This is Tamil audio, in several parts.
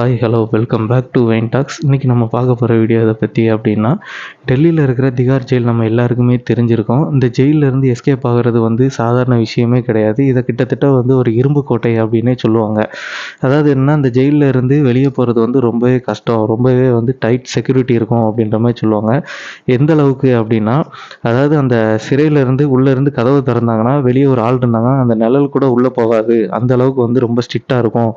Hi hello welcome back to vein talks இன்றைக்கி நம்ம பார்க்க போகிற வீடியோ இதை பற்றி அப்படின்னா டெல்லியில் இருக்கிற திகார் ஜெயில் நம்ம எல்லாருக்குமே தெரிஞ்சிருக்கோம். இந்த ஜெயிலிருந்து எஸ்கேப் ஆகிறது வந்து சாதாரண விஷயமே கிடையாது. இதை கிட்டத்தட்ட வந்து ஒரு இரும்பு கோட்டை அப்படின்னே சொல்லுவாங்க. அதாவது என்ன அந்த ஜெயிலில் இருந்து வெளியே போகிறது வந்து ரொம்பவே கஷ்டம். ரொம்பவே வந்து டைட் செக்யூரிட்டி இருக்கும் அப்படின்ற மாதிரி சொல்லுவாங்க. எந்த அளவுக்கு அப்படின்னா அதாவது அந்த சிறையிலேருந்து உள்ளேருந்து கதவு திறந்தாங்கன்னா வெளியே ஒரு ஆள் இருந்தாங்கன்னா அந்த நிழல் கூட உள்ளே போகாது. அந்த அளவுக்கு வந்து ரொம்ப ஸ்ட்ரிக்டாக இருக்கும்.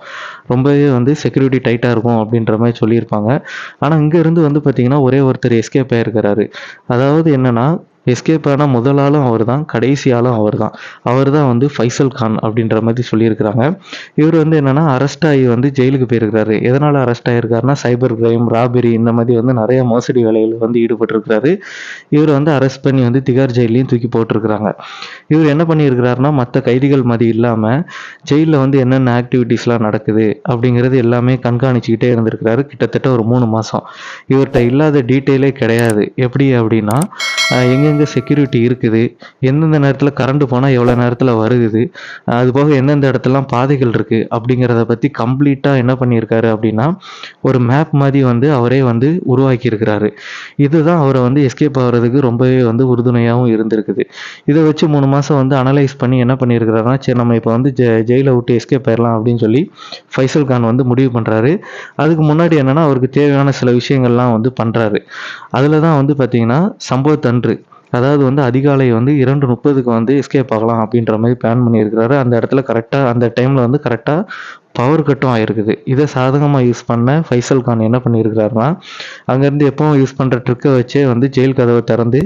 ரொம்பவே வந்து செக்யூரிட்டி டைட்டாக இருக்கும் அப்படின்ற மாதிரி சொல்லியிருப்பாங்க. ஆனால் இங்கேருந்து வந்து பார்த்திங்கன்னா ஒரே ஒருத்தர் எஸ்கேப் ஆகிருக்கிறாரு அதாவது என்னென்னா எஸ்கேப் ஆன முதல் ஆளும் அவர் தான் கடைசி ஆளும் அவர் தான் அவர் தான் வந்து ஃபைசல் கான் அப்படின்ற மாதிரி சொல்லியிருக்கிறாங்க. இவர் வந்து என்னென்னா அரெஸ்ட் ஆகி வந்து ஜெயிலுக்கு போயிருக்கிறாரு. எதனால் அரெஸ்ட் ஆகிருக்காருன்னா சைபர் கிரைம் ராபரி இந்த மாதிரி வந்து நிறைய மோசடி வேலைகள் வந்து ஈடுபட்டிருக்கிறாரு. இவர் வந்து அரெஸ்ட் பண்ணி வந்து திகார் ஜெயிலையும் தூக்கி போட்டிருக்கிறாங்க. இவர் என்ன பண்ணியிருக்கிறாருன்னா மற்ற கைதிகள் மாதிரி இல்லாமல் ஜெயிலில் வந்து என்னென்ன ஆக்டிவிட்டீஸ்லாம் நடக்குது அப்படிங்கிறது எல்லாமே கண்காணிச்சுக்கிட்டே இருந்திருக்கிறாரு. கிட்டத்தட்ட ஒரு மூணு மாதம் இவர்கிட்ட இல்லாத டீட்டெயிலே கிடையாது. எப்படி அப்படின்னா எங்கெங்கே செக்யூரிட்டி இருக்குது? எந்தெந்த நேரத்தில் கரண்ட் போனால் எவ்வளோ நேரத்தில் வருது அது போக எந்தெந்த இடத்துலலாம் பாதைகள் இருக்குது அப்படிங்கிறத பற்றி கம்ப்ளீட்டாக என்ன பண்ணியிருக்காரு அப்படின்னா ஒரு மேப் மாதிரி வந்து அவரே வந்து உருவாக்கியிருக்கிறாரு. இதுதான் அவரை வந்து எஸ்கேப் ஆகிறதுக்கு ரொம்பவே வந்து உறுதுணையாகவும் இருந்திருக்குது. இதை வச்சு மூணு மாதம் வந்து அனலைஸ் பண்ணி என்ன பண்ணியிருக்கிறாருன்னா சரி நம்ம இப்போ வந்து ஜெ ஜெயிலை விட்டு எஸ்கேப் ஆயிடலாம் அப்படின்னு சொல்லி ஃபைசல் கான் வந்து முடிவு பண்ணுறாரு அதுக்கு முன்னாடி என்னென்னா அவருக்கு தேவையான சில விஷயங்கள்லாம் வந்து பண்ணுறாரு அதில் தான் வந்து பார்த்தீங்கன்னா அன்று அதாவது வந்து அதிகாலை வந்து இரண்டு முப்பதுக்கு வந்து எஸ்கேப் ஆகலாம் அப்படின்ற மாதிரி பிளான் பண்ணியிருக்கிறாரு. அந்த இடத்துல கரெக்டாக அந்த டைமில் வந்து கரெக்டாக பவர் கட்டும் ஆயிருக்குது. இதை சாதகமாக யூஸ் பண்ண ஃபைசல் கான் என்ன பண்ணியிருக்கிறாருன்னா அங்கேருந்து எப்பவும் யூஸ் பண்ணுற ட்ரிக்கை வச்சே வந்து ஜெயில் கதவை திறந்து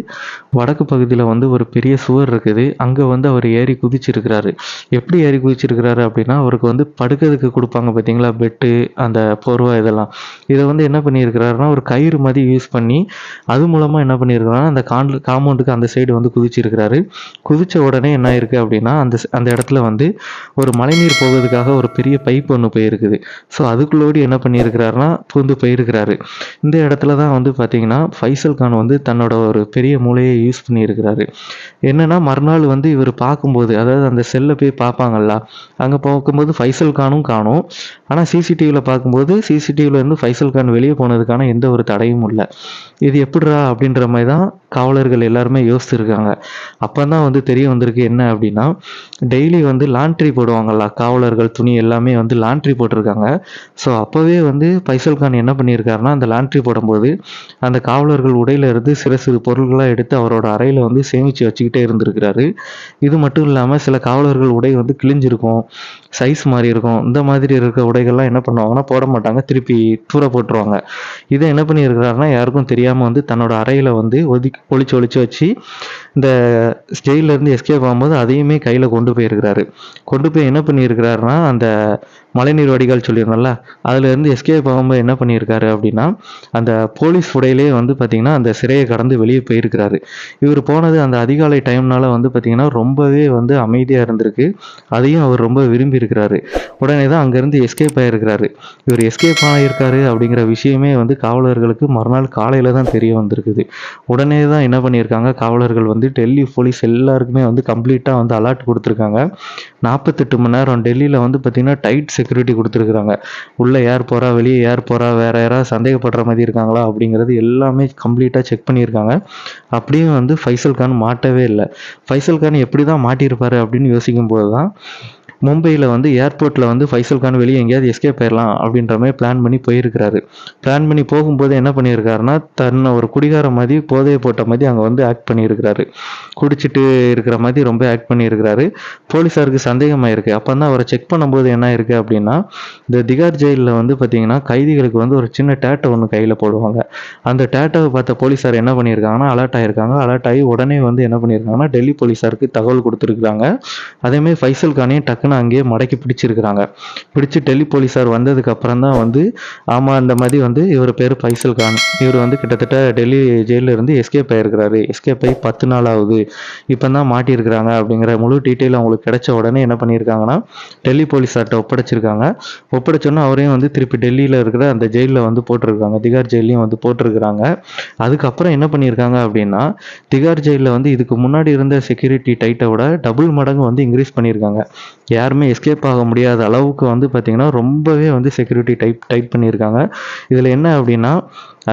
வடக்கு பகுதியில் வந்து ஒரு பெரிய சுவர் இருக்குது. அங்கே வந்து அவர் ஏறி குதிச்சிருக்கிறாரு. எப்படி ஏறி குதிச்சிருக்கிறாரு அப்படின்னா அவருக்கு வந்து படுக்கிறதுக்கு கொடுப்பாங்க பார்த்தீங்களா? பெட்டு அந்த போர்வை இதெல்லாம். இதை வந்து என்ன பண்ணியிருக்கிறாருன்னா ஒரு கயிறு மாதிரி யூஸ் பண்ணி அது மூலமாக என்ன பண்ணியிருக்கிறாருன்னா அந்த காண்டு காம்பவுண்டுக்கு அந்த சைடு வந்து குதிச்சிருக்கிறாரு. குதிச்ச உடனே என்ன ஆயிருக்கு அப்படின்னா அந்த அந்த இடத்துல வந்து ஒரு மழைநீர் போகிறதுக்காக ஒரு பெரிய பைப் ஒன்று போயிருக்குது. ஸோ அதுக்குள்ளோடி என்ன பண்ணியிருக்கிறாருன்னா பூந்து போயிருக்கிறாரு. இந்த இடத்துல தான் வந்து பார்த்தீங்கன்னா ஃபைசல் கான் வந்து தன்னோட ஒரு பெரிய மூளையை யூஸ் பண்ணியிருக்கிறாரு. என்னன்னா மறுநாள் வந்து இவர் பார்க்கும்போது அதாவது அந்த செல்லை போய் பார்ப்பாங்கல்ல அங்கே பார்க்கும்போது ஃபைசல் கானும் காணும். ஆனால் சிசிடிவியில் பார்க்கும்போது சிசிடிவியில் இருந்து ஃபைசல் கான் வெளியே போனதுக்கான எந்த ஒரு தடையும் இல்லை. இது எப்படிரா அப்படின்ற மாதிரி தான் காவலர்கள் எல்லாருமே யோசிச்சிருக்காங்க. அப்போ தான் வந்து தெரிய வந்திருக்கு என்ன அப்படின்னா டெய்லி வந்து லாண்ட்ரி போடுவாங்கல்ல காவலர்கள் துணி எல்லாமே வந்து வந்து லாண்ட்ரி போட்டிருக்காங்க. ஸோ அப்போவே வந்து பைசல்கான் என்ன பண்ணியிருக்காருன்னா அந்த லாண்ட்ரி போடும்போது அந்த காவலர்கள் உடையில இருந்து சிறு சிறு பொருள்களாக எடுத்து அவரோட அறையில் வந்து சேமித்து வச்சுக்கிட்டே இருந்திருக்கிறாரு. இது மட்டும் இல்லாமல் சில காவலர்கள் உடை வந்து கிழிஞ்சிருக்கும் சைஸ் மாதிரி இருக்கும் இந்த மாதிரி இருக்க உடைகள்லாம் என்ன பண்ணுவாங்கன்னா போட மாட்டாங்க. திருப்பி தூர போட்டுருவாங்க. இதை என்ன பண்ணியிருக்கிறாருன்னா யாருக்கும் தெரியாமல் வந்து தன்னோட அறையில் வந்து ஒதுக்கி ஒழிச்சு ஒழிச்சு வச்சு இந்த ஸ்டெயிலேருந்து எஸ்கேப் ஆகும்போது அதையுமே கையில் கொண்டு போயிருக்கிறாரு. கொண்டு போய் என்ன பண்ணியிருக்கிறாருன்னா அந்த மழைநீர் வடிகால் சொல்லியிருந்தோம்ல அதுலேருந்து எஸ்கேப் ஆகும்போது என்ன பண்ணியிருக்காரு அப்படின்னா அந்த போலீஸ் உடையிலே வந்து பார்த்தீங்கன்னா அந்த சிறையை கடந்து வெளியே போயிருக்கிறாரு. இவர் போனது அந்த அதிகாலை டைம்னால வந்து பார்த்தீங்கன்னா ரொம்பவே வந்து அமைதியாக இருந்திருக்கு. அதையும் அவர் ரொம்ப விரும்பி இருக்கிறாரு உடனே தான் அங்கேருந்து எஸ்கேப் ஆகிருக்கிறாரு இவர் எஸ்கேப் ஆகியிருக்காரு அப்படிங்கிற விஷயமே வந்து காவலர்களுக்கு மறுநாள் காலையில் தான் தெரிய வந்திருக்குது. உடனே தான் என்ன பண்ணியிருக்காங்க காவலர்கள் வந்து டெல்லி போலீஸ் எல்லாருக்குமே வந்து கம்ப்ளீட்டாக வந்து அலர்ட் கொடுத்துருக்காங்க. நாற்பத்தெட்டு மணி நேரம் டெல்லியில் வந்து பார்த்திங்கன்னா டைட் செக்யூரிட்டி கொடுத்துருக்குறாங்க. உள்ளே யார் போகிறா வெளியே யார் போகிறா வேறு யாராவது சந்தேகப்படுற மாதிரி இருக்காங்களா அப்படிங்கிறது எல்லாமே கம்ப்ளீட்டாக செக் பண்ணியிருக்காங்க. அப்படியும் வந்து ஃபைசல் கான் மாட்டவே இல்லை. ஃபைசல் கான் எப்படி தான் மாட்டியிருப்பாரு அப்படின்னு யோசிக்கும் போது தான் மும்பையில் வந்து ஏர்போர்ட்டில் வந்து ஃபைசல் கான் வெளியே எங்கேயாவது எஸ்கேப் ஆயிடலாம் அப்படின்ற மாதிரி பிளான் பண்ணி போயிருக்கிறாரு. பிளான் பண்ணி போகும்போது என்ன பண்ணியிருக்காருன்னா தன்னை ஒரு குடிகார மாதிரி போதையை போட்ட மாதிரி அங்கே வந்து ஆக்ட் பண்ணியிருக்கிறாரு. குடிச்சிட்டு இருக்கிற மாதிரி ரொம்ப ஆக்ட் பண்ணியிருக்கிறாரு. போலீஸாருக்கு சந்தேகமாயிருக்கு. அப்போ தான் அவரை செக் பண்ணும்போது என்ன இருக்கு அப்படின்னா இந்த திகார் ஜெயிலில் வந்து பார்த்தீங்கன்னா கைதிகளுக்கு வந்து ஒரு சின்ன டேட்டை ஒன்று கையில் போடுவாங்க. அந்த டேட்டாவை பார்த்த போலீஸார் என்ன பண்ணியிருக்காங்கன்னா அலர்ட் ஆயிருக்காங்க. அலர்ட் ஆகி உடனே வந்து என்ன பண்ணியிருக்காங்கன்னா டெல்லி போலீஸாருக்கு தகவல் கொடுத்துருக்காங்க அதேமாதிரி ஃபைசல் கானையும் டக்குன்னு அங்கேயே மடக்கி பிடிச்சிருக்கிறாங்க. பிடிச்சு டெல்லி போலீஸார் வந்ததுக்கு அப்புறம் தான் வந்து ஆமாம் அந்த மாதிரி வந்து இவர் பேர் பைசல் கான். இவர் வந்து கிட்டத்தட்ட டெல்லி ஜெயிலில் இருந்து எஸ்கேப் ஆயிருக்கிறாரு. எஸ்கேப் ஆகி பத்து நாள் ஆகுது. இப்போ தான் மாட்டியிருக்கிறாங்க அப்படிங்கிற முழு டீட்டெயில் அவங்களுக்கு கிடைச்ச உடனே என்ன பண்ணியிருக்காங்கன்னா டெல்லி போலீஸார்கிட்ட ஒப்படைச்சிருக்காங்க. ஒப்படைச்சோன்னா அவரையும் வந்து திருப்பி டெல்லியில் இருக்கிற அந்த ஜெயிலில் வந்து போட்டிருக்காங்க. திகார் ஜெயிலையும் வந்து போட்டிருக்கிறாங்க. அதுக்கப்புறம் என்ன பண்ணியிருக்காங்க அப்படின்னா திகார் ஜெயிலில் வந்து இதுக்கு முன்னாடி இருந்த செக்யூரிட்டி டைட்டை விட டபுள் மடங்கு வந்து இன்க்ரீஸ் பண்ணியிருக்காங்க. யாருமே எஸ்கேப் ஆக முடியாத அளவுக்கு வந்து பார்த்திங்கன்னா ரொம்பவே வந்து செக்யூரிட்டி டைப் டைட் பண்ணியிருக்காங்க. இதில் என்ன அப்படின்னா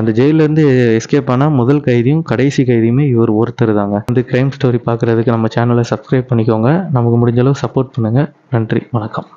அந்த ஜெயிலேருந்து எஸ்கேப் ஆனால் முதல் கைதியும் கடைசி கைதியுமே இவர் ஒருத்தர் தாங்க வந்து க்ரைம் ஸ்டோரி பார்க்குறதுக்கு நம்ம சேனலை சப்ஸ்கிரைப் பண்ணிக்கோங்க. நமக்கு முடிஞ்ச அளவு சப்போர்ட் பண்ணுங்கள் நன்றி வணக்கம்.